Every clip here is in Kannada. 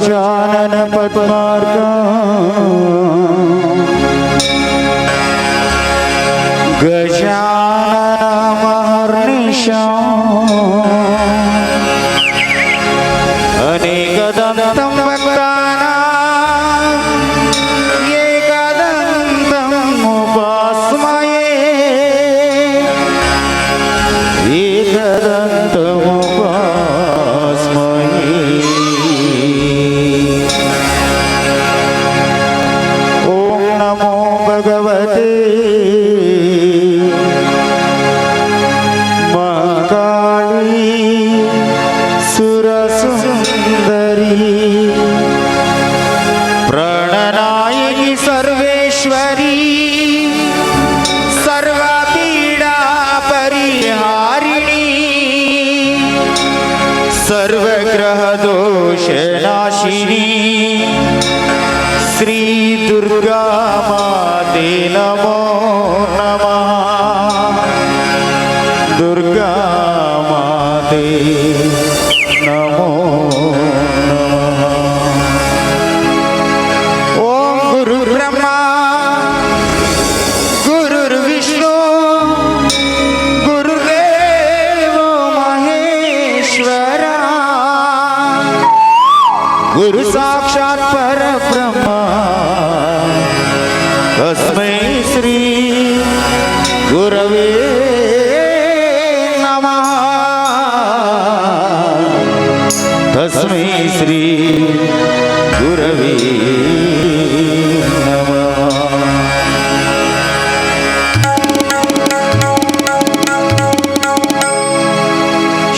પદ્માસન પદ્માર્ગ. ગજાન મહર્નિશા. सर्वग्रहदोषनाशिनी श्री दुर्गा माते नमो नमः दुर्गा माते नमो नमः ॐ गुरुर्ब्रह्मा गुरुर्विष्णु गुरु साक्षात परब्रह्मा। तस्मै श्री गुरवे नमः। तस्मै श्री गुरवे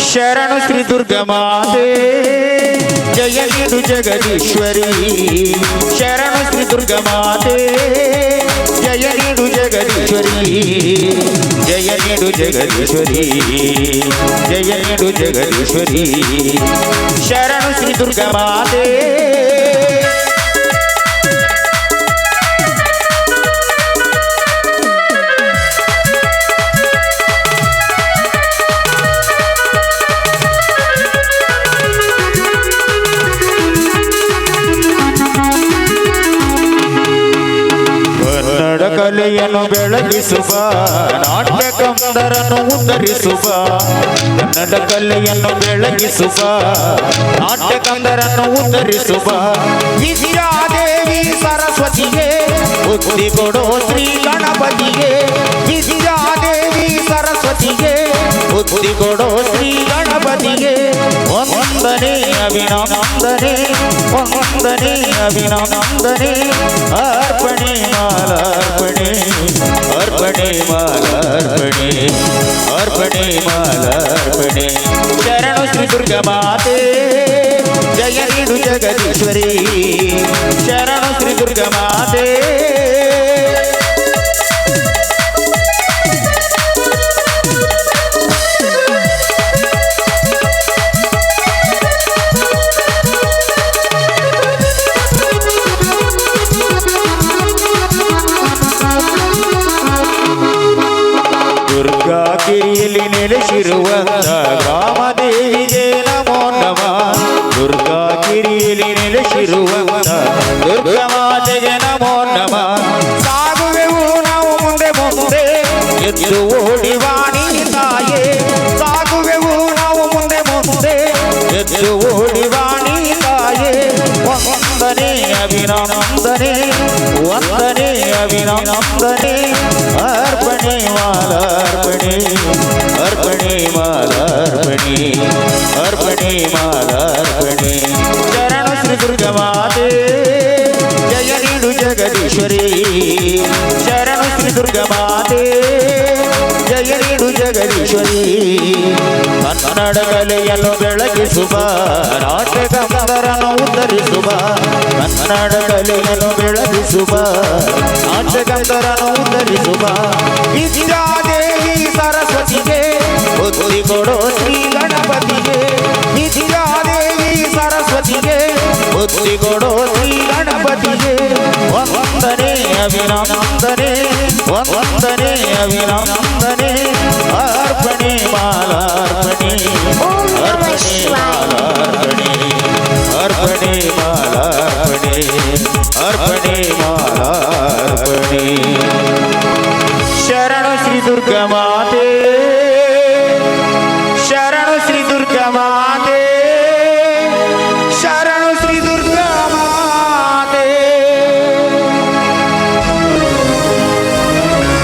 शरण श्री दुर्गमादे तु जगदीश्वरी शरण श्री दुर्गमाते जय नीडु जगदीश्वरी जय नीडु जगदीश्वरी जय नीडु जगदीश्वरी शरण श्री दुर्गमाते ಕಲೆಯನ್ನು ಬೆಳಗಿಸುವ, ನಾಟ್ಯ ಕಂದರನ್ನು ಉತ್ತರಿಸುವ, ಕನ್ನಡ ಕಲೆಯನ್ನು ಬೆಳಗಿಸುವ, ನಾಟ್ಯ ಕಂದರನ್ನು ಉತ್ತರಿಸುವ. ವಿದ್ಯಾದೇವಿ ಸರಸ್ವತಿಗೆ ಬುದ್ಧಿ ಕೊಡೋ ಶ್ರೀ ಗಣಪತಿಗೆ. ವಿದ್ಯಾದೇವಿ ಸರಸ್ವತಿಗೆ ಬುದ್ಧಿ ಕೊಡೋ ಶ್ರೀ ಗಣಪತಿಗೆ ವಂದನೆ ಅಭಿನಂದನೆ ವಂದನೆ ಅಭಿನಂದನೆ ಅರ್ಪಣೆ ಮಾಲಾರ್ಪಣೆ ಅರ್ಪಣೆ ಮಾಲಾರ್ಪಣೆ ಅರ್ಪಣೆ ಮಾಲಾರ್ಪಣೆ ಶರಣು ಶ್ರೀ ದುರ್ಗ ಮಾತೆ ಜಯ ನೀಡು ಜಗದೀಶ್ವರಿ ಶರಣು ಶ್ರೀ ದುರ್ಗ ಮಾತೆ ನೆಲೆಸಿರುವ ರಾಮದೇವಿಗೆ ನಮೋ ನಮ. ದುರ್ಗಾ ಗಿರಿಯಲ್ಲಿ ನೆಲೆಸಿರುವಂತ ದುರ್ಗಾ ಮಾತೆಗೆ ನಮೋ ನಮ. ಸಾಗುವೆವು ನಾವು ಮುಂದೆ ಮುಂದೆ. ಎದ್ದು ಓಡಿ ವಾಣಿ ತಾಯೇ. ಸಾಗುವೆವು ನಾವು ಮುಂದೆ ಮುಂದೆ. ಎದ್ದು ಓಡಿ ವಾಣಿ ತಾಯೇ. ವಂದನೆ ಅಭಿನಂದನೆ. ವಂದನೆ ಅರ್ಪಣೆ ಮಾಲಾರ್ಪಣೆ ಚರಣ ಶ್ರೀ ದುರ್ಗ ಮಾತೆ ಜಯ ನೀಡು ಜಗದೀಶ್ವರಿ. ಶರಣ ಶ್ರೀ ದುರ್ಗ ಮಾತೆ ಜಯ ನೀಡು ಜಗದೀಶ್ವರಿ. ಕನ್ನಡ ಕಲೆಯನ್ನು ಬೆಳಗಿಸುವ ನಾಟ್ಯಗಂಧರನ್ನು ಉತ್ತರಿಸುವ, ಕನ್ನಡ ಕಲೆಯನ್ನು ಬೆಳಗಿಸುವ ನಾಟ್ಯಗಂಧರನ್ನು ಉತ್ತರಿಸುವ सरस्वती के बुद्धि करो श्री गणपति के मिथिला देवी सरस्वती के बुद्धि करो श्री गणपति के वंदने अभिनंदने वंदने। अभिनंदने अर्पणे मालार्पणे अर्पणे मालार्पणे अर्पणे मालार्पणे